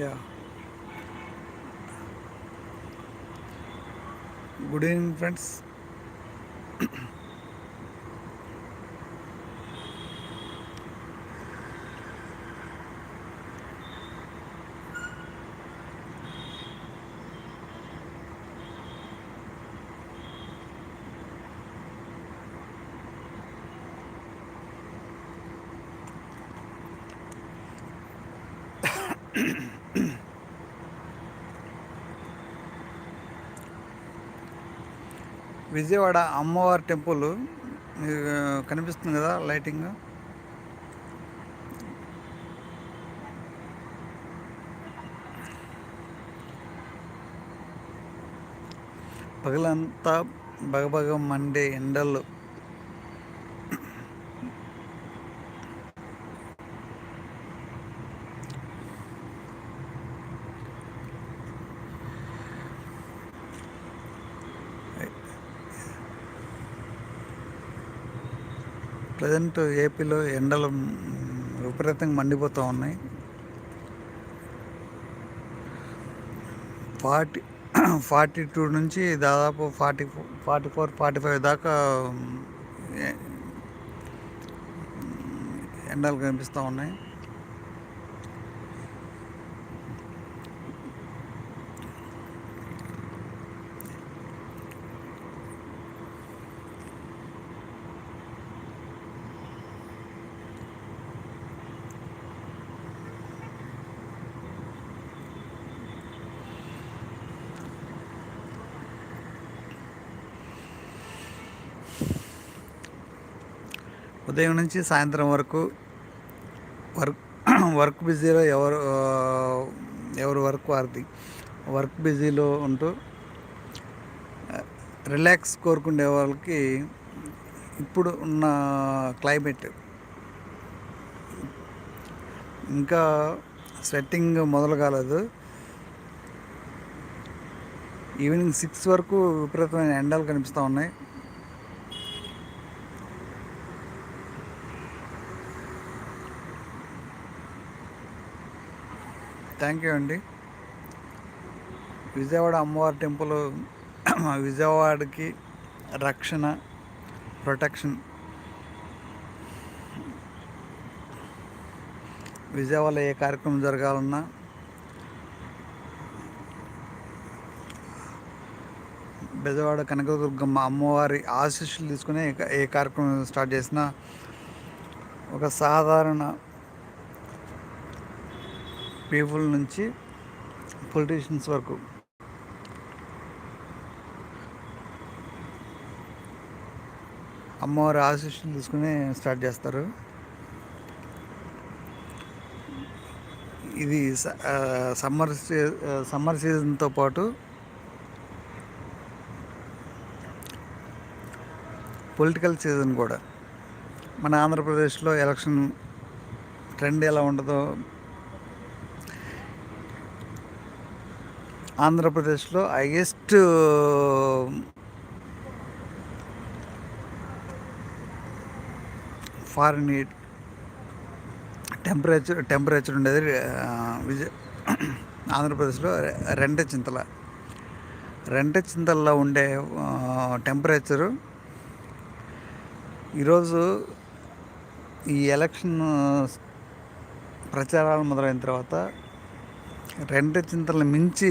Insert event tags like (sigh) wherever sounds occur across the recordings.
Yeah. Good evening, friends. Vijayawada అమ్మవారి temple కనిపిస్తుంది కదా లైటింగ్ పగలంతా బగబగ మండే ఎండల్లో ప్రజెంట్ ఏపీలో ఎండలు విపరీతంగా మండిపోతూ ఉన్నాయి ఫార్టీ (clears throat) ఫార్టీ టూ నుంచి దాదాపు forty forty four forty five దాకా ఎండలు కనిపిస్తూ ఉన్నాయి ఉదయం నుంచి సాయంత్రం వరకు వర్క్ (clears throat) వర్క్ బిజీలో ఎవరు ఎవరు వర్క్ వారిది వర్క్ బిజీలో ఉంటూ రిలాక్స్ కోరుకునే వాళ్ళకి ఇప్పుడు ఉన్న క్లైమేట్ ఇంకా స్వెట్టింగ్ మొదలు కాలేదు ఈవినింగ్ సిక్స్ వరకు విపరీతమైన ఎండలు కనిపిస్తూ ఉన్నాయి థ్యాంక్ యూ అండి విజయవాడ అమ్మవారి టెంపుల్ విజయవాడకి రక్షణ ప్రొటెక్షన్ విజయవాడలో ఏ కార్యక్రమం జరగాలన్నా బెజవాడ కనకదుర్గమ్మ అమ్మవారి ఆశీస్సులు తీసుకుని ఏ కార్యక్రమం స్టార్ట్ చేసినా ఒక సాధారణ పీపుల్ నుంచి పొలిటీషియన్స్ వరకు అమ్మవారి ఆశీస్సులు తీసుకుని స్టార్ట్ చేస్తారు ఇది సమ్మర్ సమ్మర్ సీజన్తో పాటు పొలిటికల్ సీజన్ కూడా మన ఆంధ్రప్రదేశ్లో ఎలక్షన్ ట్రెండ్ ఎలా ఉంటుందో ఆంధ్రప్రదేశ్లో హైయెస్ట్ ఫారిన్ టెంపరేచర్ టెంపరేచర్ ఉండేది విజయ ఆంధ్రప్రదేశ్లో రెండే చింతల రెండే చింతల్లో ఉండే టెంపరేచరు ఈరోజు ఈ ఎలక్షన్ ప్రచారాలు మొదలైన తర్వాత రెండు చింతలు మించి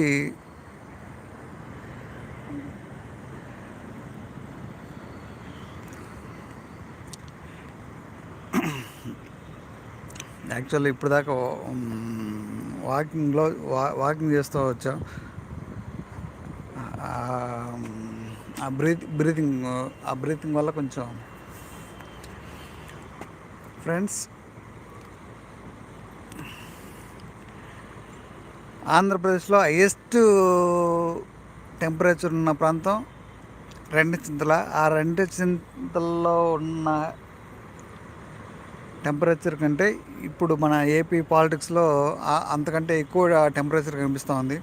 యాక్చువల్లీ ఇప్పుడు దాకా వాకింగ్లో వా వాకింగ్ చేస్తూ వచ్చాం ఆ బ్రీత్ బ్రీతింగ్ ఆ బ్రీతింగ్ వల్ల కొంచెం ఫ్రెండ్స్ ఆంధ్రప్రదేశ్లో హైయెస్ట్ టెంపరేచర్ ఉన్న ప్రాంతం రెండు చింతల ఆ రెండు చింతల్లో ఉన్న టెంపరేచర్ కంటే ఇప్పుడు మన ఏపీ పాలిటిక్స్లో అంతకంటే ఎక్కువ టెంపరేచర్ కనిపిస్తూ ఉంది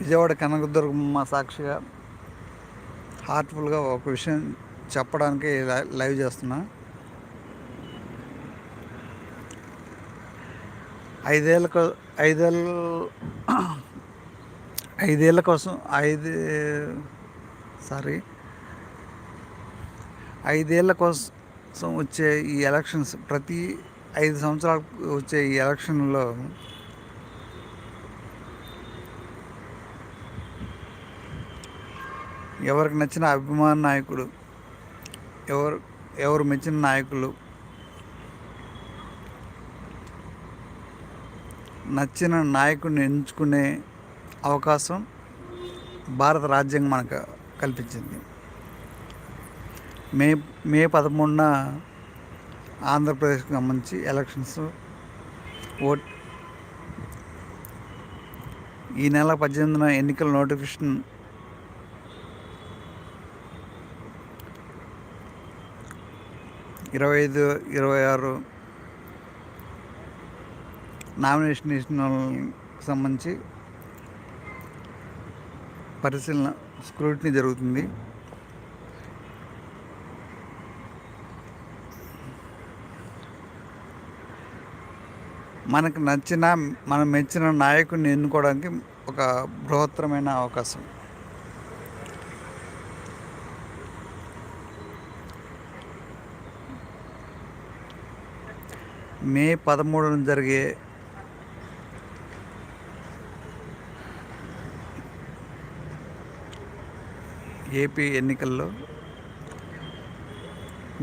విజయవాడ కనకదుర్గమ్మ సాక్షిగా హార్ట్ఫుల్గా ఒక విషయం చెప్పడానికి లైవ్ చేస్తున్నా ఐదేళ్ళకు ఐదేళ్ళు ఐదేళ్ళ కోసం ఐదు సారీ ఐదేళ్ళ కోసం వచ్చే ఈ ఎలక్షన్స్ ప్రతి ఐదు సంవత్సరాలకు వచ్చే ఈ ఎలక్షన్లో ఎవరికి నచ్చిన అభిమాన నాయకుడు ఎవరు ఎవరు మెచ్చిన నాయకులు నచ్చిన నాయకుడిని ఎంచుకునే అవకాశం భారత రాజ్యాంగం మనకు కల్పించింది మే మే పదమూడున ఆంధ్రప్రదేశ్కి సంబంధించి ఎలక్షన్స్ ఓట్ ఈ నెల పద్దెనిమిదిన ఎన్నికల నోటిఫికేషన్ ఇరవై ఐదు ఇరవై ఆరు నామినేషన్ సంబంధించి పరిశీలన స్క్రూటినీ జరుగుతుంది మనకు నచ్చిన మనం మెచ్చిన నాయకుడిని ఎన్నుకోవడానికి ఒక బృహత్తరమైన అవకాశం మే పదమూడున జరిగే ఏపీ ఎన్నికల్లో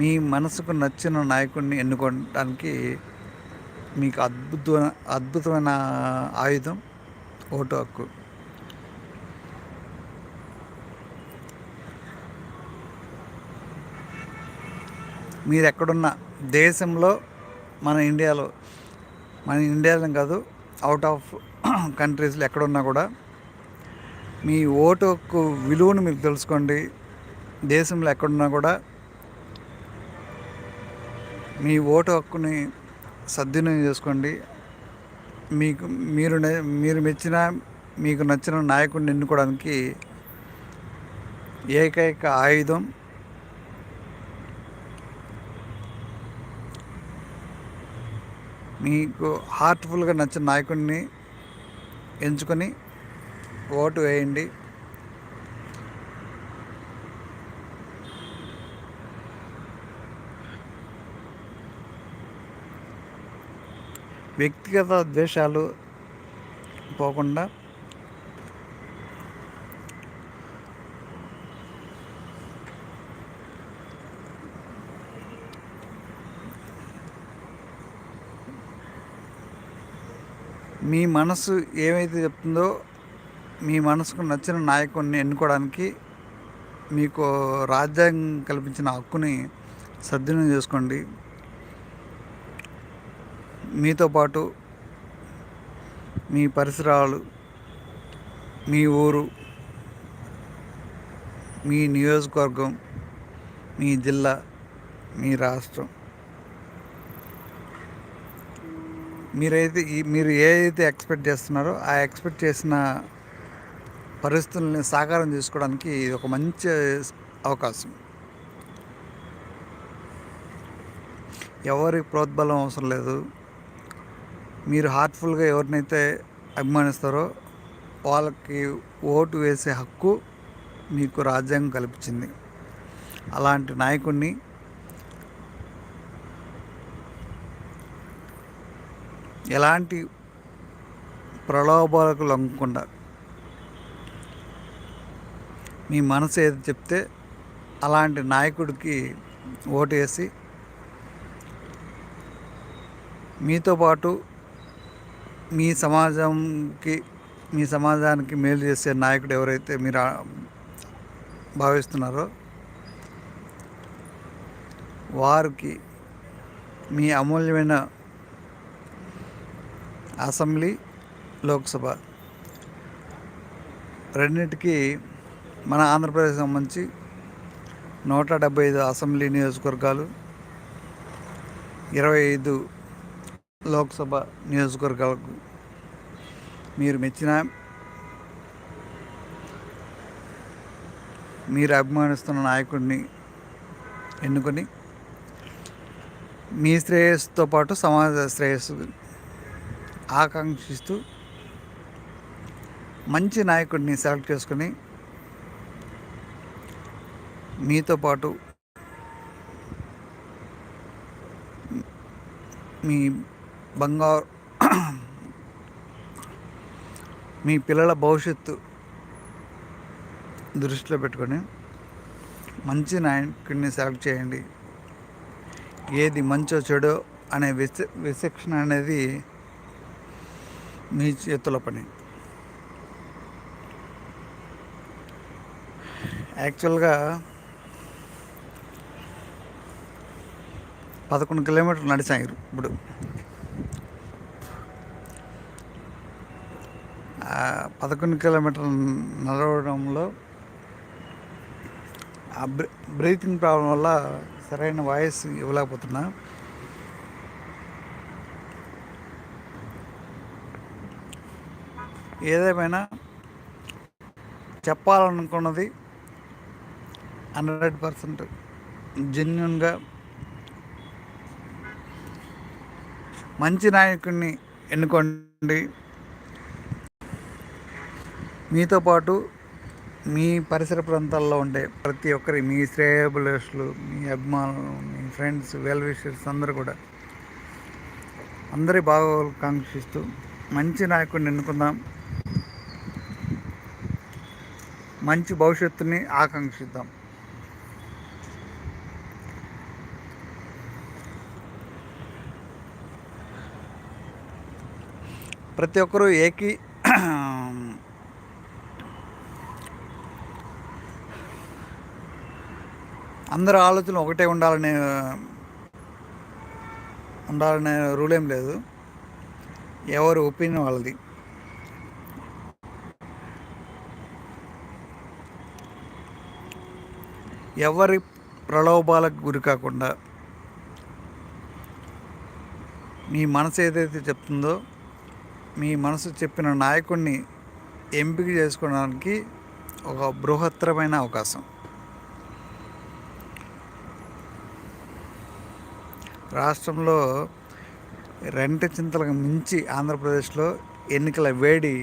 మీ మనసుకు నచ్చిన నాయకుడిని ఎన్నుకోవడానికి మీకు అద్భుత అద్భుతమైన ఆయుధం ఓటు హక్కు మీరు ఎక్కడున్నా దేశంలో మన ఇండియాలో మన ఇండియాలో కాదు అవుట్ ఆఫ్ కంట్రీస్లో ఎక్కడున్నా కూడా మీ ఓటుకు విలువను మీరు తెలుసుకోండి దేశంలో ఎక్కడున్నా కూడా మీ ఓటు హక్కుని సద్వినియోగం చేసుకోండి మీకు మీరు మీరు మెచ్చిన మీకు నచ్చిన నాయకుడిని ఎన్నుకోవడానికి ఏకైక ఆయుధం మీకు హార్ట్ఫుల్గా నచ్చిన నాయకుడిని ఎంచుకొని ఓటు వేయండి వ్యక్తిగత ద్వేషాలు పోకుండా మీ మనసు ఏమైతే చెప్తుందో మీ మనసుకు నచ్చిన నాయకుడిని ఎన్నుకోవడానికి మీకు రాజ్యాంగం కల్పించిన హక్కుని సద్వినియోగం చేసుకోండి మీతో పాటు మీ పరిసరాలు మీ ఊరు మీ నియోజకవర్గం మీ జిల్లా మీ రాష్ట్రం మీరైతే మీరు ఏదైతే ఎక్స్పెక్ట్ చేస్తున్నారో ఆ ఎక్స్పెక్ట్ చేసిన పరిస్థితుల్ని సాకారం చేసుకోవడానికి ఇది ఒక మంచి అవకాశం ఎవరికి ప్రోద్బలం అవసరం లేదు మీరు హార్ట్ఫుల్గా ఎవరినైతే అభిమానిస్తారో వాళ్ళకి ఓటు వేసే హక్కు మీకు రాజ్యాంగం కల్పించింది అలాంటి నాయకుడిని ఎలాంటి ప్రలోభాలకు లొంగకుండా మీ మనసు ఏది చెప్తే అలాంటి నాయకుడికి ఓటు వేసి మీతో పాటు మీ సమాజంకి మీ సమాజానికి మేలు చేసే నాయకుడు ఎవరైతే మీరు భావిస్తున్నారో వారికి మీ అమూల్యమైన అసెంబ్లీ లోక్సభ రెండింటికి మన ఆంధ్రప్రదేశ్ సంబంధించి నూట డెబ్బై ఐదు అసెంబ్లీ నియోజకవర్గాలు ఇరవై ఐదు లోక్సభ నియోజకవర్గాలకు మీరు మెచ్చిన మీరు అభిమానిస్తున్న నాయకుడిని ఎన్నుకొని మీ శ్రేయస్సుతో పాటు సమాజ శ్రేయస్సు ఆకాంక్షిస్తూ మంచి నాయకుడిని సెలెక్ట్ చేసుకుని మీతో పాటు మీ బంగారు మీ పిల్లల భవిష్యత్తు దృష్టిలో పెట్టుకొని మంచి నాయకుడిని సెలెక్ట్ చేయండి ఏది మంచో చెడో అనే విశ విశిక్షణ అనేది మీ చేతుల పని యాక్చువల్గా పదకొండు కిలోమీటర్లు నడిచాం ఇప్పుడు పదకొండు కిలోమీటర్లు నడవడంలో ఆ బ్రీతింగ్ ప్రాబ్లం వల్ల సరైన వాయిస్ ఇవ్వలేకపోతున్నా ఏదేమైనా చెప్పాలనుకున్నది హండ్రెడ్ పర్సెంట్ జెన్యున్గా మంచి నాయకుడిని ఎన్నుకోండి మీతో పాటు మీ పరిసర ప్రాంతాల్లో ఉండే ప్రతి ఒక్కరి మీ శ్రేయబులేషులు మీ అభిమానులు మీ ఫ్రెండ్స్ వెల్ విషర్స్ అందరూ కూడా అందరి బాగోగులు కాంక్షిస్తూ మంచి నాయకుడిని ఎన్నుకుందాం మంచి భవిష్యత్తుని ఆకాంక్షిద్దాం ప్రతి ఒక్కరూ ఏకీ అందరి ఆలోచన ఒకటే ఉండాలనే ఉండాలనే రూలేం లేదు ఎవరు ఒపీనియన్ వాళ్ళది ఎవరి ప్రలోభాలకు గురి కాకుండా మీ మనసు ఏదైతే చెప్తుందో మీ మనసు చెప్పిన నాయకుడిని ఎంపిక చేసుకోవడానికి ఒక బృహత్తరమైన అవకాశం రాష్ట్రంలో రెంట చింతలకు మించి ఆంధ్రప్రదేశ్లో ఎన్నికల వేడి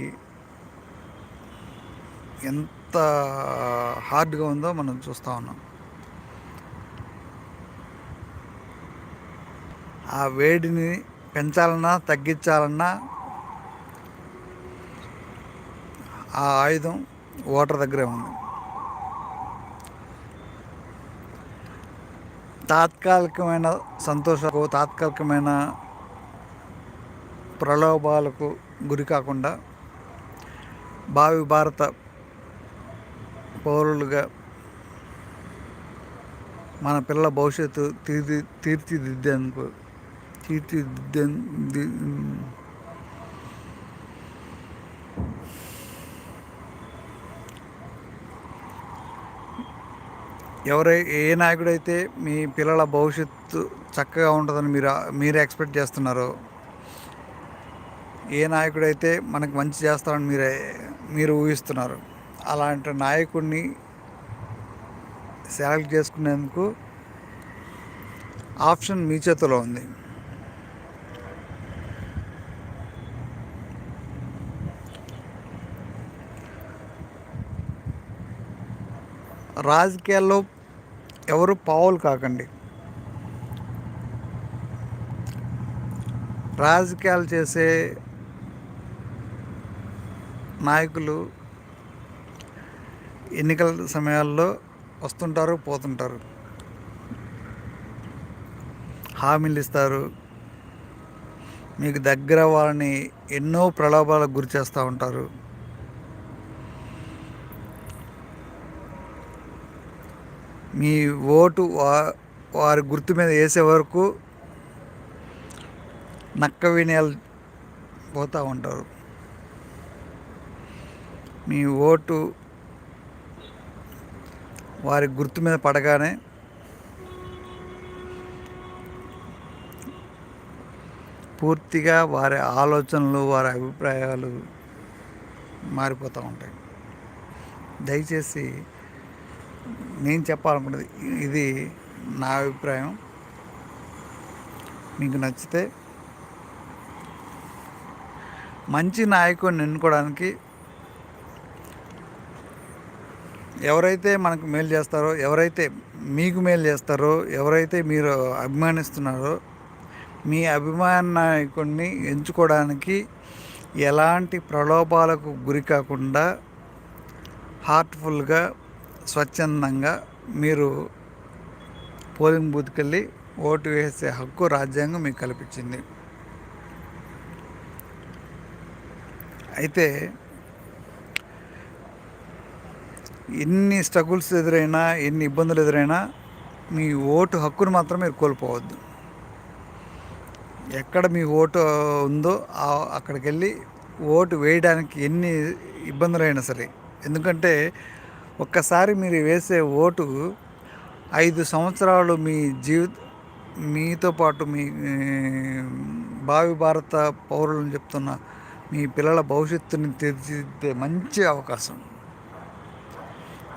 ఎంత ఎంత హార్డ్గా ఉందో మనం చూస్తూ ఉన్నాం ఆ వేడిని పెంచాలన్నా తగ్గించాలన్నా ఆ ఆయుధం ఓటర్ దగ్గరే ఉంది తాత్కాలికమైన సంతోషాలకు తాత్కాలికమైన ప్రలోభాలకు గురి కాకుండా భావి భారత పౌరులుగా మన పిల్లల భవిష్యత్తు తీర్చి తీర్చిదిద్దేందుకు తీర్చిదిద్దే ఎవరై ఏ నాయకుడైతే మీ పిల్లల భవిష్యత్తు చక్కగా ఉంటుందని మీరు మీరు ఎక్స్పెక్ట్ చేస్తున్నారో ఏ నాయకుడైతే మనకు మంచి చేస్తారని మీరు మీరు ఊహిస్తున్నారు అలాంటి నాయకుడిని సెలెక్ట్ చేసుకునేందుకు ఆప్షన్ మీ చేతిలో ఉంది రాజకీయాల్లో ఎవరు పావులు కాకండి రాజకీయాలు చేసే నాయకులు ఎన్నికల సమయాల్లో వస్తుంటారు పోతుంటారు హామీలు ఇస్తారు మీకు దగ్గర వాళ్ళని ఎన్నో ప్రలోభాలకు గురి చేస్తూ ఉంటారు మీ ఓటు వా వారి గుర్తు మీద వేసే వరకు నక్క వినయాలు పోతూ ఉంటారు మీ ఓటు వారి గుర్తు మీద పడగానే పూర్తిగా వారి ఆలోచనలు వారి అభిప్రాయాలు మారిపోతూ ఉంటాయి దయచేసి నేను చెప్పాలనుకున్నది ఇది నా అభిప్రాయం మీకు నచ్చితే మంచి నాయకుడిని ఎన్నుకోవడానికి ఎవరైతే మనకు మేలు చేస్తారో ఎవరైతే మీకు మేలు చేస్తారో ఎవరైతే మీరు అభిమానిస్తున్నారో మీ అభిమానాయకుడిని ఎంచుకోవడానికి ఎలాంటి ప్రలోభాలకు గురి కాకుండా హార్ట్ఫుల్గా స్వచ్ఛందంగా మీరు పోలింగ్ బూత్కి వెళ్ళి ఓటు వేసే హక్కు రాజ్యాంగం మీకు కల్పించింది అయితే ఎన్ని స్ట్రగుల్స్ ఎదురైనా ఎన్ని ఇబ్బందులు ఎదురైనా మీ ఓటు హక్కును మాత్రం మీరు కోల్పోవద్దు ఎక్కడ మీ ఓటు ఉందో అక్కడికి వెళ్ళి ఓటు వేయడానికి ఎన్ని ఇబ్బందులైనా సరే ఎందుకంటే ఒక్కసారి మీరు వేసే ఓటు ఐదు సంవత్సరాలు మీ జీవి మీతో పాటు మీ భావి భారత పౌరులను చెప్తున్న మీ పిల్లల భవిష్యత్తుని తీర్చిదిద్దే మంచి అవకాశం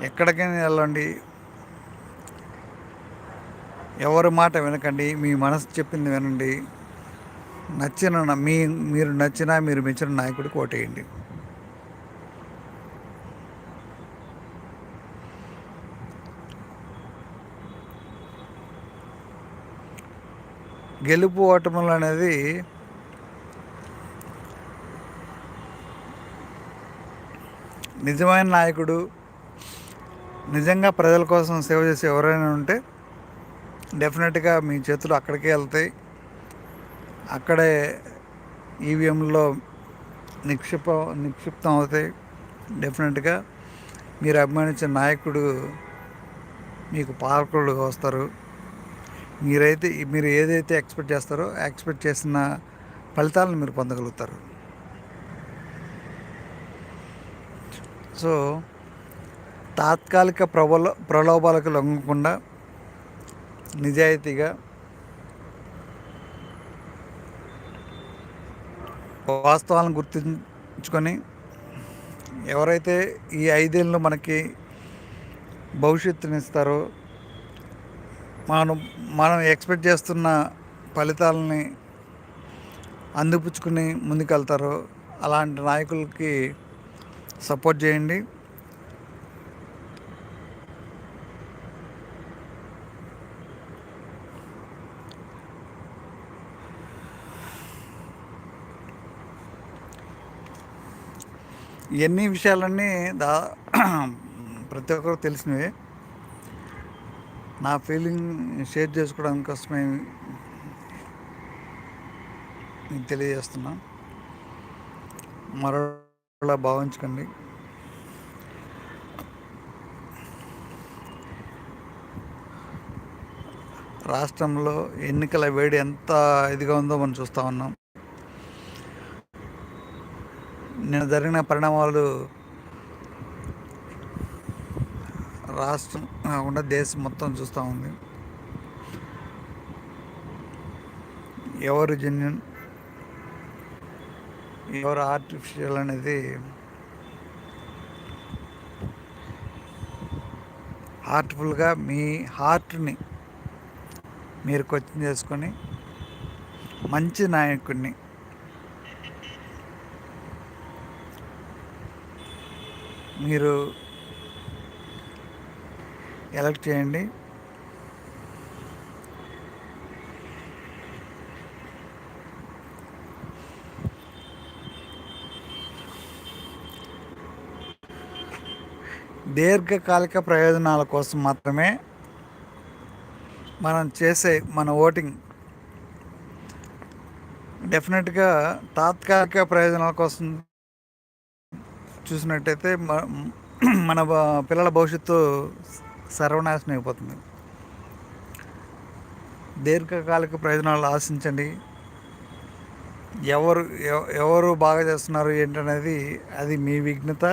ఎక్కడికైనా వెళ్ళండి ఎవరి మాట వినకండి మీ మనసు చెప్పింది వినండి నచ్చిన మీ మీరు నచ్చినా మీరు మెచ్చిన నాయకుడు కోటేయండి గెలుపు ఓటములు అనేది నిజమైన నాయకుడు నిజంగా ప్రజల కోసం సేవ చేసే ఎవరైనా ఉంటే డెఫినెట్గా మీ చేతులు అక్కడికే వెళ్తాయి అక్కడే ఈవీఎంలో నిక్షిప నిక్షిప్తం అవుతాయి డెఫినెట్గా మీరు అభిమానించే నాయకుడు మీకు పాలకుడు వస్తారు మీరైతే మీరు ఏదైతే ఎక్స్పెక్ట్ చేస్తారో ఎక్స్పెక్ట్ చేసిన ఫలితాలను మీరు పొందగలుగుతారు సో తాత్కాలిక ప్రబల ప్రలోభాలకు లొంగకుండా నిజాయితీగా వాస్తవాలను గుర్తించుకొని ఎవరైతే ఈ ఐదేళ్ళు మనకి భవిష్యత్తుని ఇస్తారో మనం మనం ఎక్స్పెక్ట్ చేస్తున్న ఫలితాలని అందిపుచ్చుకుని ముందుకెళ్తారో అలాంటి నాయకులకి సపోర్ట్ చేయండి ఇవన్నీ విషయాలన్నీ దా (clears throat) ప్రతి ఒక్కరు తెలిసినవి నా ఫీలింగ్ షేర్ చేసుకోవడానికి కోసమే నేను తెలియజేస్తున్నా మరోలా భావించకండి రాష్ట్రంలో ఎన్నికల వేడి ఎంత ఇదిగా ఉందో మనం చూస్తూ ఉన్నాం నిన్న జరిగిన పరిణామాలు రాష్ట్రం కాకుండా దేశం మొత్తం చూస్తూ ఉంది ఎవరు జెన్యున్ ఎవరు ఆర్టిఫిషియల్ అనేది హార్ట్ఫుల్గా మీ హార్ట్ని మీరు క్వశ్చన్ చేసుకొని మంచి నాయకుడిని మీరు ఎలక్ట్ చేయండి దీర్ఘకాలిక ప్రయోజనాల కోసం మాత్రమే మనం చేసే మన ఓటింగ్ డెఫినెట్గా తాత్కాలిక ప్రయోజనాల కోసం చూసినట్టయితే మన పిల్లల భవిష్యత్తు సర్వనాశనం అయిపోతుంది దీర్ఘకాలిక ప్రయోజనాలు ఆశించండి ఎవరు ఎవరు బాగా చేస్తున్నారు ఏంటనేది అది మీ విఘ్నత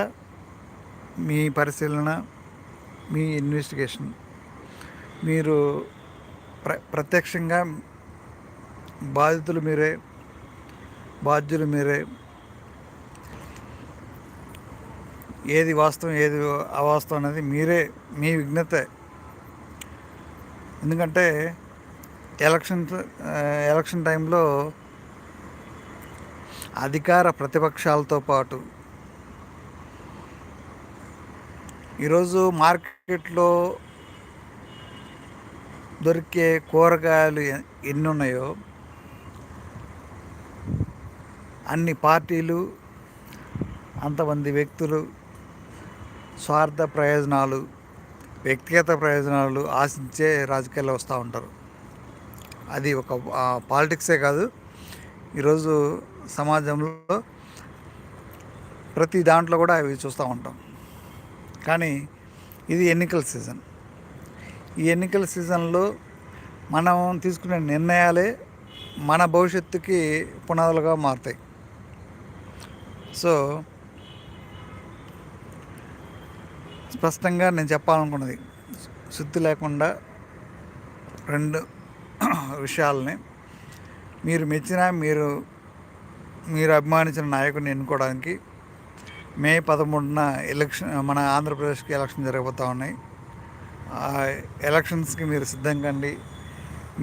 మీ పరిశీలన మీ ఇన్వెస్టిగేషన్ మీరు ప్ర ప్రత్యక్షంగా బాధితులు మీరే బాధ్యులు మీరే ఏది వాస్తవం ఏది అవాస్తవం అనేది మీరే మీ విజ్ఞత ఎందుకంటే ఎలక్షన్ ఎలక్షన్ టైంలో అధికార ప్రతిపక్షాలతో పాటు ఈరోజు మార్కెట్లో దొరికే కూరగాయలు ఎన్ని ఉన్నాయో అన్ని పార్టీలు అంతమంది వ్యక్తులు స్వార్థ ప్రయోజనాలు వ్యక్తిగత ప్రయోజనాలు ఆశించే రాజకీయాల్లో వస్తూ ఉంటారు అది ఒక పాలిటిక్సే కాదు ఈరోజు సమాజంలో ప్రతి దాంట్లో కూడా అవి చూస్తూ ఉంటాం కానీ ఇది ఎన్నికల సీజన్ ఈ ఎన్నికల సీజన్లో మనం తీసుకునే నిర్ణయాలే మన భవిష్యత్తుకి పునాదులుగా మారుతాయి సో స్పష్టంగా నేను చెప్పాలనుకున్నది శుద్ధి లేకుండా రెండు విషయాలని మీరు మెచ్చిన మీరు మీరు అభిమానించిన నాయకుడిని ఎన్నుకోవడానికి మే పదమూడున ఎలక్షన్ మన ఆంధ్రప్రదేశ్కి ఎలక్షన్ జరగబోతూ ఉన్నాయి ఆ ఎలక్షన్స్కి మీరు సిద్ధం కండి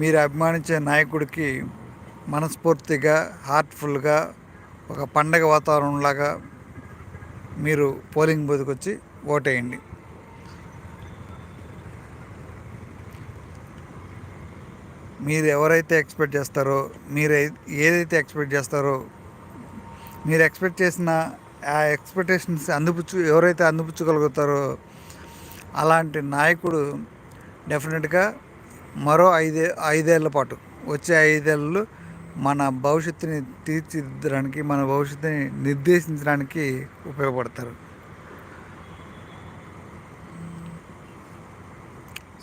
మీరు అభిమానించే నాయకుడికి మనస్ఫూర్తిగా హార్ట్ఫుల్గా ఒక పండగ వాతావరణంలాగా మీరు పోలింగ్ బూత్కి వచ్చి ఓటేయండి మీరు ఎవరైతే ఎక్స్పెక్ట్ చేస్తారో మీరు ఏదైతే ఎక్స్పెక్ట్ చేస్తారో మీరు ఎక్స్పెక్ట్ చేసిన ఆ ఎక్స్పెక్టేషన్స్ అందుపుచ్చు ఎవరైతే అందుపుచ్చగలుగుతారో అలాంటి నాయకుడు డెఫినెట్గా మరో ఐదే ఐదేళ్ల పాటు వచ్చే ఐదేళ్ళు మన భవిష్యత్తుని తీర్చిదిద్దడానికి మన భవిష్యత్తుని నిర్దేశించడానికి ఉపయోగపడతారు